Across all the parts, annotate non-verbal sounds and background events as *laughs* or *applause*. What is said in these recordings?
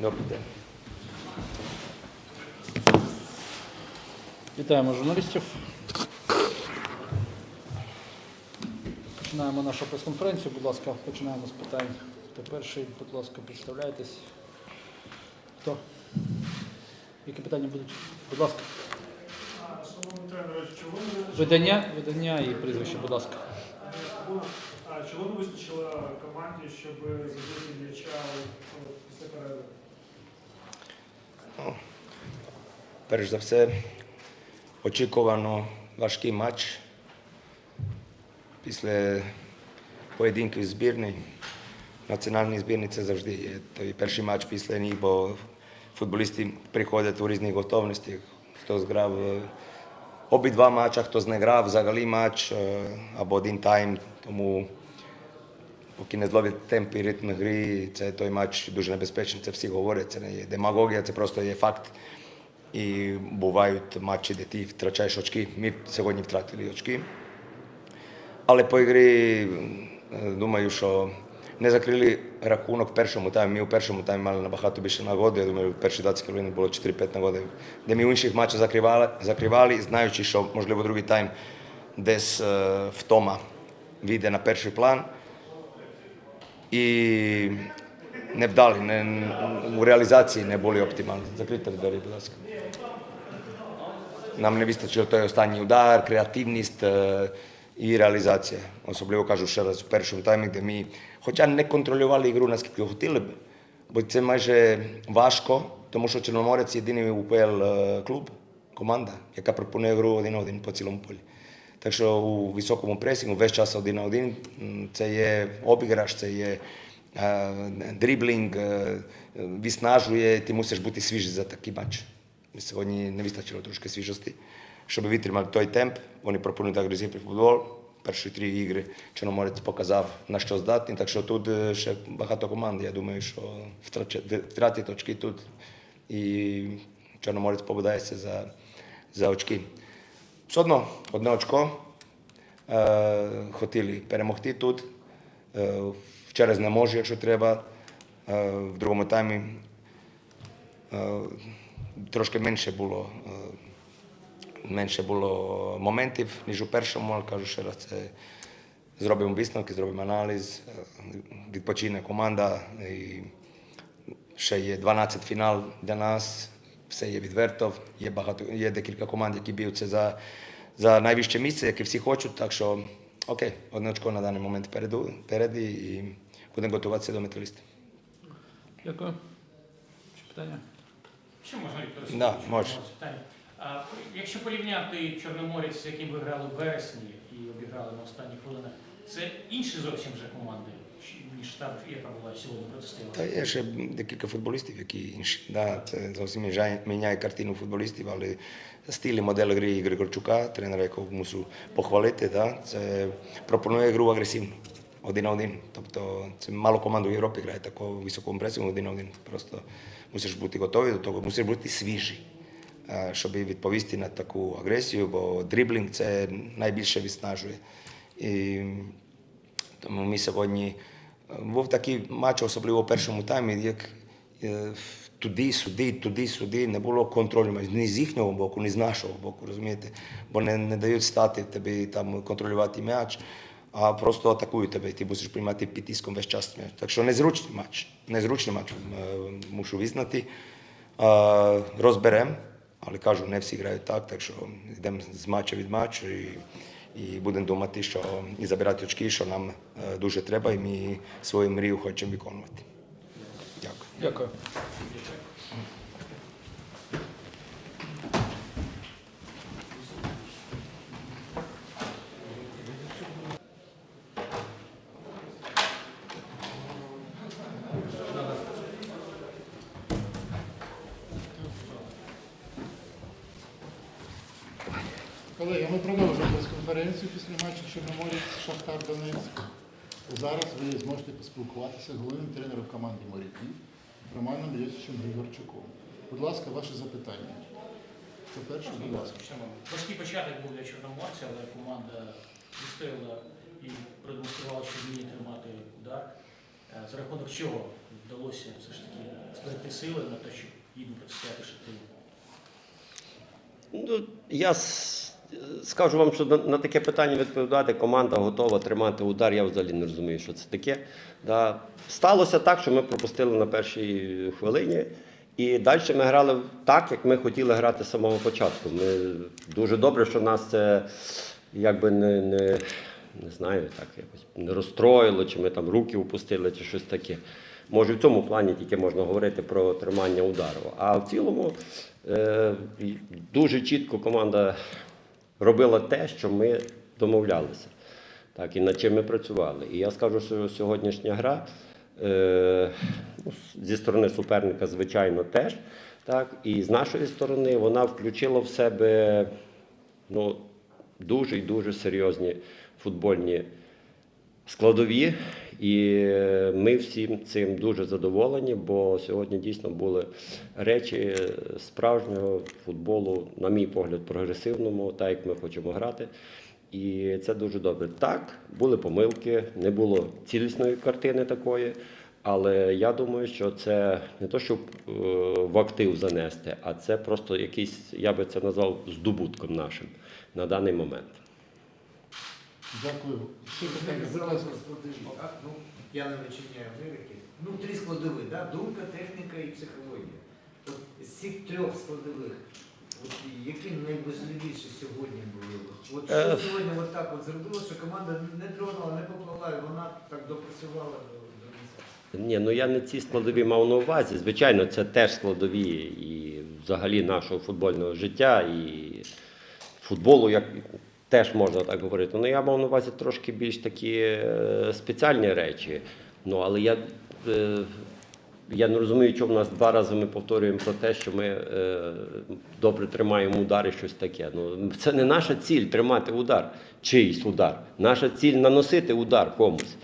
Добрий день. Вітаємо журналістів. Починаємо нашу прес-конференцію. Будь ласка, починаємо з питань. Хто перший, будь ласка, представляйтесь. Хто? Які питання будуть? Будь ласка. Видання, видання і прізвище, будь ласка. а, чого не вистачило команді, щоб забити м'яча після перерви? Перш за все, очікувано важкий матч після поєдинків збірної. Національній збірні це завжди є той перший матч після них, бо футболісти приходять у різних готовностях. Хто зграв е, обидва матчі, хтось не грав взагалі матч е, або один тайм. Тому поки не зловить темп і ритм гри, це той матч дуже небезпечний, це всі говорять, це не є демагогія, це просто є факт. І бувають матчі, де ти втрачаєш очки. Ми сьогодні втратили очки. Але по ігрі е, думаю, що не закрили рахунок в першому таймі. Ми у першому таймі мали набагато більше нагоди. Я думаю, в перші 20 хвилин було 4-5 нагоди. Де ми в інших матчах закривали, закривали, знаючи, що можливо другий тайм десь е, втома вийде на перший план. І не вдали, не, у реалізації не були оптимальні. Закрийте двері, будь ласка. Нам не вистачило той останній удар, креативність і реалізація. Особливо кажу ще раз в першому таймі, де ми, хоча не контролювали ігру, наскільки хотіли б, бо це майже важко, тому що Чорноморець єдиний УПЛ клуб, команда, яка пропонує гру один на один по цілому полі. Так що у високому пресінгу весь час один на один це є обіграш, це є е, дріблінг, е, виснажує, ти мусиш бути свіжий за такий матч. Сьогодні не вистачило трошки свіжості, щоб витримати той темп. Вони пропонують агресивний футбол. Перші три ігри Чорноморець показав, на що здатний. Так що тут е, ще багато команд. Я думаю, що втратить очки тут. І Чорноморець побудається за, за очки. Все одно одне очко. Е, хотіли перемогти тут. Е, через не може, якщо треба. Е, в другому таймі е, трошки менше було, е, менше було моментів, ніж у першому, але кажу ще раз, це зробимо висновки, зробимо аналіз, е, відпочине команда. І ще є 12 фінал для нас, Все є відверто. Є багато, є декілька команд, які б'ються за, за найвище місце, яке всі хочуть. Так що окей, одне очко на даний момент переду, переді і будемо готуватися до металіста. Дякую. Ще питання? Що можна Віктор Да? А, Якщо порівняти Чорноморець, з яким ви грали в вересні і обіграли на останніх хвилинах, це інші зовсім вже команди, ніж та, яка була сьогодні Та протистояла? є ще декілька футболістів, які інші. Да, це зовсім міняє, міняє картину футболістів, але стиль і модель гри Ігоря Горчука, тренера, якого мушу похвалити, да, це пропонує гру агресивну. Один на один. Тобто це мало команд у Європі грає такого високому пресингу один на один. Просто мусиш бути готовий до того, мусиш бути свіжий, щоб відповісти на таку агресію, бо дриблінг це найбільше виснажує. І тому ми сьогодні е, був такий матч, особливо у першому таймі, як е, туди, сюди, туди, сюди не було контролю ні з їхнього боку, ні з нашого боку, розумієте? Бо не, не дають стати тобі там контролювати м'яч, а просто атакують тебе, ти мусиш приймати під тиском весь час. Так що незручний матч. Незручний матч, е, мушу визнати. Розберемо, але кажу, не всі грають так, так що йдемо з матчу від матчу. І, і будемо думати, що і забирати очки, що нам е, дуже треба, і ми свою мрію хочемо виконувати. Дякую. Дякую. Колеги, ми продовжуємо прес-конференцію після матчу Чорноморець Шахтар Донецьк. Зараз ви зможете поспілкуватися з головним тренером команди моряків Романом Йосичем Григорчуком. Будь ласка, ваше запитання. Це перше, будь ласка. Важкий початок був для Чорноморця, але команда відстояла і продемонструвала, що вміє тримати удар. Е, За рахунок чого вдалося все ж таки знайти сили на те, щоб гідно протистояти Шахтарю? Ну, я скажу вам, що на, на таке питання відповідати команда готова тримати удар. Я взагалі не розумію, що це таке. Да. Сталося так, що ми пропустили на першій хвилині. І далі ми грали так, як ми хотіли грати з самого початку. Ми дуже добре, що нас це якби не, не, не знаю, так якось не розстроїло, чи ми там руки опустили, чи щось таке. Може, в цьому плані тільки можна говорити про тримання удару. А в цілому е, дуже чітко команда робила те, що ми домовлялися. Так, і над чим ми працювали. І я скажу, що сьогоднішня гра е, ну, зі сторони суперника, звичайно, теж. Так, і з нашої сторони вона включила в себе ну, дуже і дуже серйозні футбольні складові. І е, ми всім цим дуже задоволені, бо сьогодні дійсно були речі справжнього футболу, на мій погляд, прогресивному, так як ми хочемо грати. І це дуже добре. Так, були помилки, не було цілісної картини такої. Але я думаю, що це не то, щоб е, в актив занести, а це просто якийсь, я би це назвав здобутком нашим на даний момент. Дякую. Питання, будь Зразу складові, так? Ну, я не вичиняю Америки. Ну, три складові, да? думка, техніка і психологія. От з цих трьох складових, от які найважливіші сьогодні були? От що Е. сьогодні от так от зробило, що команда не тронула, не поплала, і вона так допрацювала до, до кінця? Ні, ну я не ці складові мав на увазі. Звичайно, це теж складові і взагалі нашого футбольного життя, і футболу, як теж можна так говорити. Ну я мав на увазі трошки більш такі е, спеціальні речі. Ну але я, е, я не розумію, чому нас два рази ми повторюємо про те, що ми е, добре тримаємо удар і щось таке. Ну це не наша ціль тримати удар, чийсь удар. Наша ціль наносити удар комусь.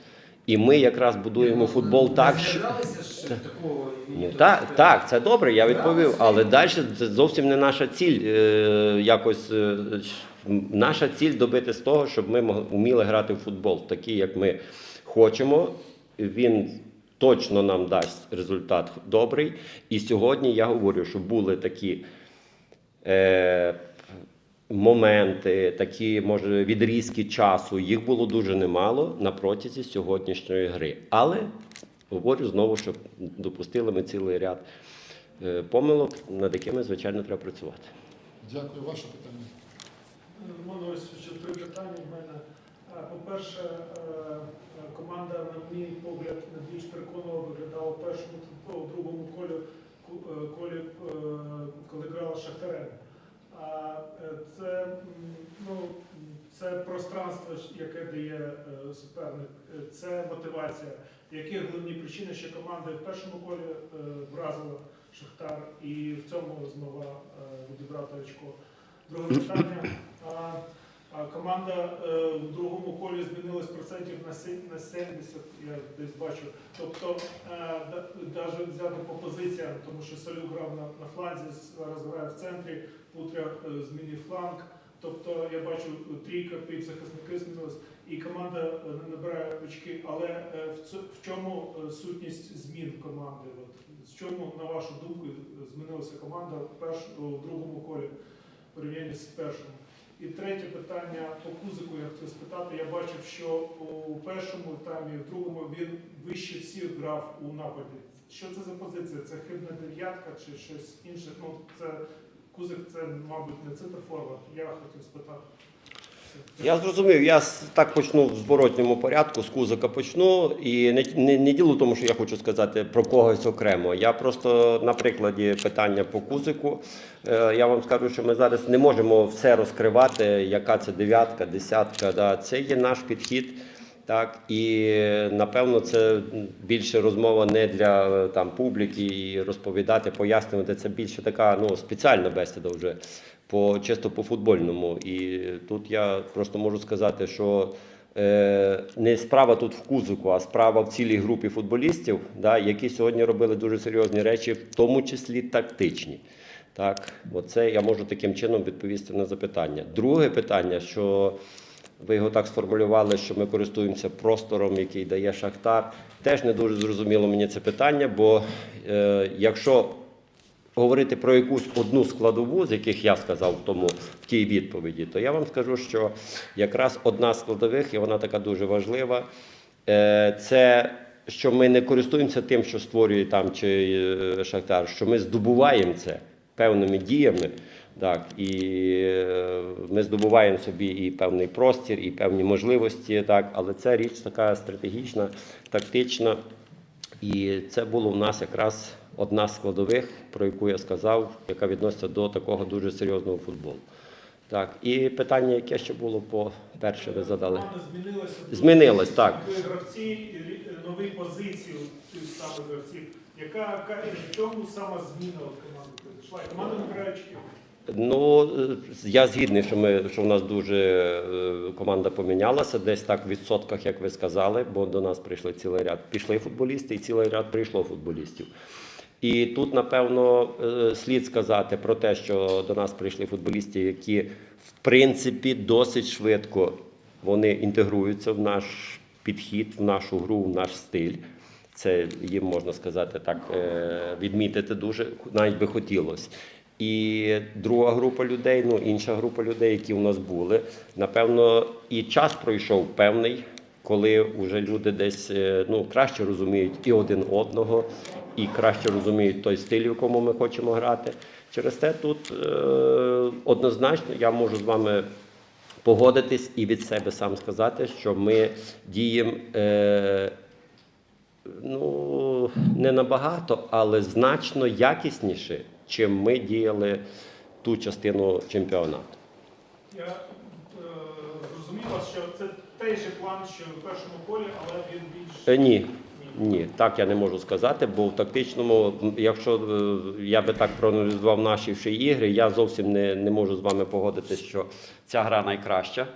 І ми якраз будуємо футбол так, що. Ну, так, так, це добре, я відповів. Але далі це зовсім не наша ціль. Е, якось е, наша ціль добити з того, щоб ми вміли грати в футбол, такий, як ми хочемо. Він точно нам дасть результат добрий. І сьогодні я говорю, що були такі. Е, Моменти, такі, може, відрізки часу, їх було дуже немало на протязі сьогоднішньої гри. Але говорю знову, що допустили ми цілий ряд е, помилок, над якими, звичайно, треба працювати. Дякую, ваше питання. Роман Ось, ще три питання в мене. По-перше, е, е, команда, на мій погляд, найбільш переконливо виглядала в першому в другому колі, е, колі е, коли грала е, це, ну, це пространство, яке дає е, суперник, Е, це мотивація. Які головні причини, що команда в першому колі е, вразила Шахтар і в цьому змогла е, відібрати очко. Друге питання. Команда е, в другому колі змінилась процентів на 70, я десь бачу. Тобто, навіть взяти по позиціям, тому що Салюк грав на, фланзі, зараз грає в центрі, Путря е, змінив фланг. Тобто я бачу трійка півзахисники змінилась, і команда е, набирає очки. Але е, в, в чому е, сутність змін команди? От, з чому, на вашу думку, змінилася команда в, перш, у другому колі в порівнянні з першим? І третє питання по Кузику я хотів спитати. Я бачив, що у першому таймі, в другому він вище всіх грав у нападі. Що це за позиція? Це хибна дев'ятка чи щось інше? Ну, це Кузик, це, мабуть, не центр. Я хотів спитати. Я зрозумів, я так почну в зворотньому порядку, з кузика почну. І не, не, не діло тому, що я хочу сказати про когось окремо. Я просто на прикладі питання по кузику. Е, я вам скажу, що ми зараз не можемо все розкривати, яка це дев'ятка, десятка. Да. Це є наш підхід. Так, і напевно це більше розмова не для там публіки і розповідати, пояснювати. Це більше така ну, спеціальна бесіда вже по чисто по футбольному. І тут я просто можу сказати, що е, не справа тут в кузику, а справа в цілій групі футболістів, да, які сьогодні робили дуже серйозні речі, в тому числі тактичні. Так, оце я можу таким чином відповісти на запитання. Друге питання, що ви його так сформулювали, що ми користуємося простором, який дає Шахтар. Теж не дуже зрозуміло мені це питання, бо е, якщо говорити про якусь одну складову, з яких я сказав в тому в тій відповіді, то я вам скажу, що якраз одна з складових, і вона така дуже важлива, е, це що ми не користуємося тим, що створює там чи е, Шахтар, що ми здобуваємо це певними діями. Так, і е, ми здобуваємо собі і певний простір, і певні можливості, так, але це річ така стратегічна, тактична. І це було в нас якраз одна з складових, про яку я сказав, яка відноситься до такого дуже серйозного футболу. Так, і питання, яке ще було по перше, ви задали. Команда змінилася. Так. Гравці, нові позиції тих самих гравців. Яка, яка в чому сама зміна команди Команда очків. Ну, я згідний, що ми що в нас дуже е, команда помінялася, десь так в відсотках, як ви сказали, бо до нас прийшли цілий ряд. Пішли футболісти, і цілий ряд прийшло футболістів. І тут, напевно, е, слід сказати про те, що до нас прийшли футболісти, які в принципі досить швидко вони інтегруються в наш підхід, в нашу гру, в наш стиль. Це їм можна сказати так, е, відмітити дуже навіть би хотілося. І друга група людей, ну інша група людей, які в нас були, напевно, і час пройшов певний, коли вже люди десь е, ну, краще розуміють і один одного, і краще розуміють той стиль, в якому ми хочемо грати. Через те тут е, однозначно я можу з вами погодитись і від себе сам сказати, що ми діємо. Е, ну, не набагато, але значно якісніше, чим ми діяли ту частину чемпіонату. Я е, зрозуміла, що це той же план, що в першому колі, але він більш Е, ні. Ні, так я не можу сказати, бо в тактичному, якщо е, я би так проаналізував наші всі ігри, я зовсім не, не можу з вами погодитися, що ця гра найкраща.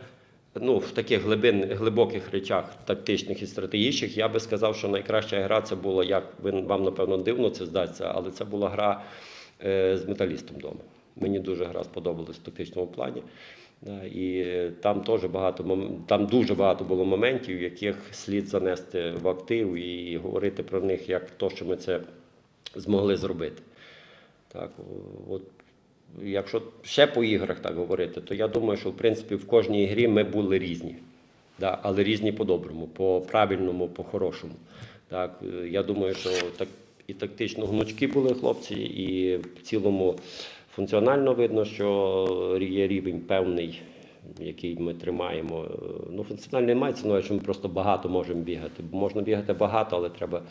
Ну, в таких глибин, глибоких речах, тактичних і стратегічних, я би сказав, що найкраща гра це була, як вам напевно дивно це здасться, але це була гра з металістом вдома. Мені дуже гра сподобалась в тактичному плані. І е, там теж багато там дуже багато було моментів, яких слід занести в актив і говорити про них як то, що ми це змогли зробити. Так, от, якщо ще по іграх так говорити, то я думаю, що в принципі в кожній грі ми були різні. Да, але різні по-доброму, по-правильному, по-хорошому. Так, е, я думаю, що так, і тактично гнучки були хлопці, і в цілому функціонально видно, що є рівень певний, який ми тримаємо. Ну, функціонально не мається на що ми просто багато можемо бігати. Можна бігати багато, але треба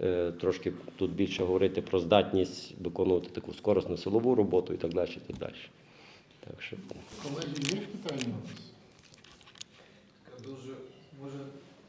е, трошки тут більше говорити про здатність виконувати таку скоросну силову роботу і так далі. І так далі. Так що, Колеги, є питання у вас? Така дуже може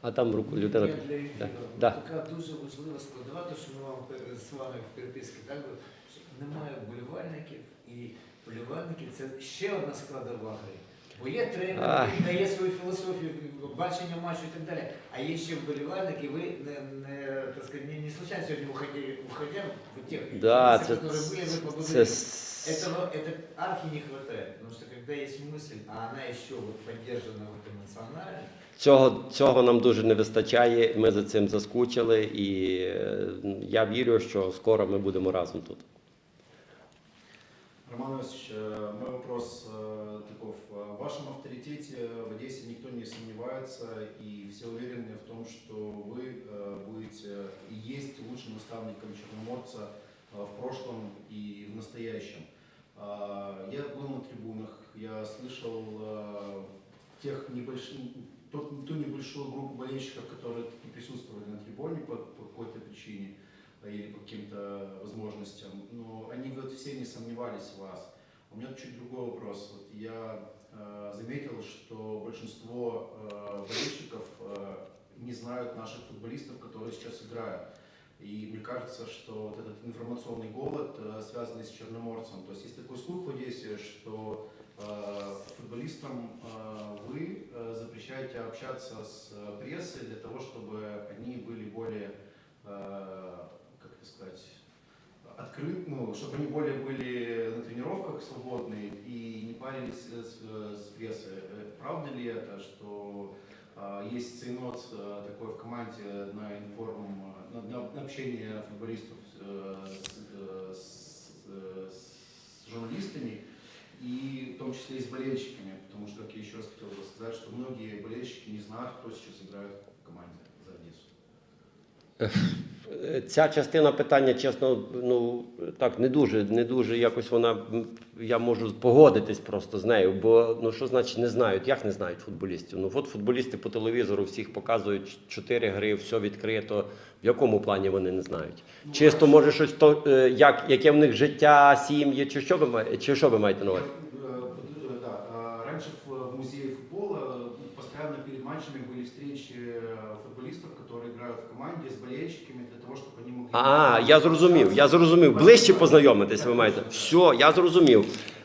а там руку людина. я для Да, ефіру. да. така дуже важлива складова, то що ми вам пер- з вами в переписці так би, що немає вболівальників, і вболівальники це ще одна складова гри. Бо є тренер, Ах. який дає свою філософію, бачення матчу і так далі. А є ще вболівальники, ви не, не, так сказать, не, не случайно сьогодні уходили, уходя в тех Да, лицах, це, которые были, вы поблагодарили. це, с- Этого это архи не хватает, потому что когда есть мысль, а она еще вот поддержана вот эмоционально, Цього, цього нам дуже не вистачає. Ми за цим заскучили, і е, я вірю, що скоро ми будемо разом тут. Роман Иванович, э, мой вопрос э, таков. Э, В вашем авторитете в Одессе никто не сомневается, и все уверены в том, что вы э, будете и есть лучшим наставником Черноморца э, в прошлом и в настоящем. А, Я был на трибунах, я слышал э, тех небольших, тот- ту небольшую группу болельщиков, которые таки присутствовали на трибуне по, по какой-то причине э, или по каким-то возможностям, но они вот все не сомневались в вас. У меня чуть другой вопрос. Вот я э, заметил, что большинство э, болельщиков э, не знают наших футболистов, которые сейчас играют. И мне кажется, что вот этот информационный голод, э, связанный с Черноморцем, то есть есть такой слух в Одессе, что э, футболистам э, вы запрещаете общаться с прессой для того, чтобы они были более, как это сказать, открыт, ну, чтобы они более были на тренировках свободные и не парились с, с прессой. Правда ли это, что есть цейнот э, такой в команде на информ, э, на, на- на общение футболистов э, с, э, с- э, с журналистами и в том числе и с болельщиками, потому что, как я еще раз хотел бы сказать, что многие болельщики не знают, кто сейчас играет в команде за Одессу. *laughs* Ця частина питання, чесно, ну так не дуже, не дуже якось вона. Я можу погодитись просто з нею. Бо ну що значить не знають? Як не знають футболістів? Ну от футболісти по телевізору всіх показують чотири гри, все відкрито. В якому плані вони не знають? Чисто може щось то, е, як, яке в них життя, сім'ї, чи що ви чи що ви маєте на увазі? А, я зрозумів, я зрозумів. Ближче познайомитись ви маєте. Все, я зрозумів.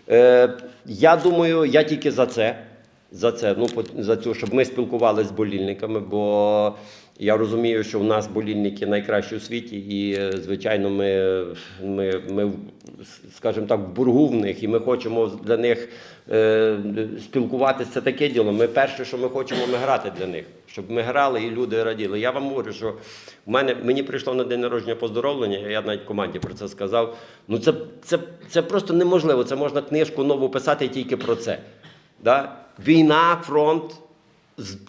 Е, я думаю, я тільки за це. За це, ну, за цю, щоб ми спілкувалися з болільниками, бо я розумію, що в нас болільники найкращі у світі, і, е, звичайно, ми, ми, ми скажімо так, в бургу в них, і ми хочемо для них е, спілкуватися. Це таке діло. Ми перше, що ми хочемо, ми грати для них, щоб ми грали і люди раділи. Я вам говорю, що в мене мені прийшло на день народження поздоровлення, я навіть команді про це сказав. Ну це, це, це просто неможливо. Це можна книжку нову писати тільки про це. Да? Війна, фронт,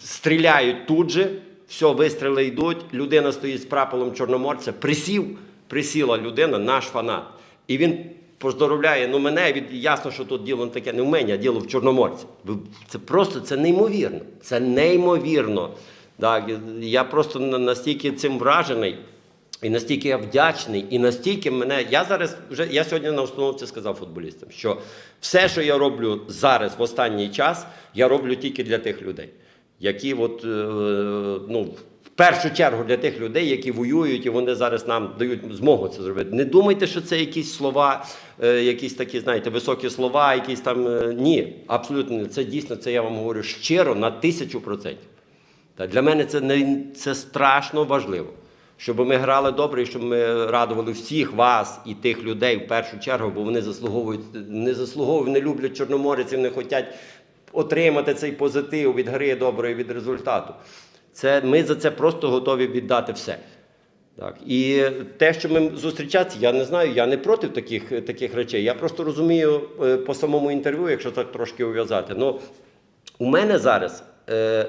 стріляють тут же, все, вистріли йдуть, людина стоїть з прапором Чорноморця, присів, присіла людина, наш фанат. І він поздоровляє ну, мене, від, ясно, що тут діло таке не в мені, а діло в Чорноморці. Це просто це неймовірно. Це неймовірно. Так, я просто настільки цим вражений. І настільки я вдячний, і настільки мене. Я зараз вже я сьогодні на установці сказав футболістам, що все, що я роблю зараз в останній час, я роблю тільки для тих людей, які от, е, ну, в першу чергу для тих людей, які воюють, і вони зараз нам дають змогу це зробити. Не думайте, що це якісь слова, е, якісь такі, знаєте, високі слова, якісь там. е, ні, абсолютно не. Це дійсно, це я вам говорю щиро на тисячу процентів. Та для мене це не це страшно важливо. Щоб ми грали добре і щоб ми радували всіх вас і тих людей в першу чергу, бо вони заслуговують, не заслуговують, не люблять чорноморців, не хочуть отримати цей позитив від гри доброї, від результату. Це, ми за це просто готові віддати все. Так. І те, що ми зустрічатися, я не знаю, я не проти таких, таких речей. Я просто розумію е, по самому інтерв'ю, якщо так трошки ув'язати. Ну, у мене зараз е,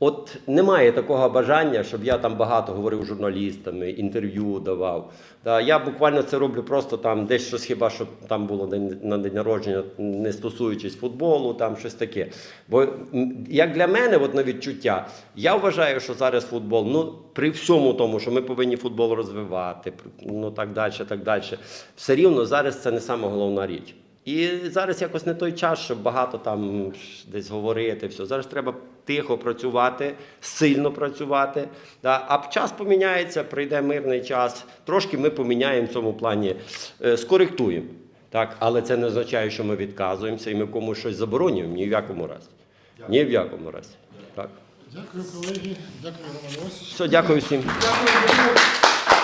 от немає такого бажання, щоб я там багато говорив журналістами, інтерв'ю давав. Та, я буквально це роблю просто там десь щось хіба що там було на день народження, не стосуючись футболу, там щось таке. Бо як для мене, от на відчуття, я вважаю, що зараз футбол, ну при всьому тому, що ми повинні футбол розвивати, ну так далі, так далі, все рівно зараз це не сама головна річ. І зараз якось не той час, щоб багато там десь говорити. Все. Зараз треба тихо працювати, сильно працювати. Да. А час поміняється, прийде мирний час. Трошки ми поміняємо в цьому плані, е, скоректуємо. Так, але це не означає, що ми відказуємося і ми комусь щось заборонюємо. Ні в якому разі. Ні в якому разі. Так. Дякую, колеги. Дякую, Роман Все, дякую всім. Дякую.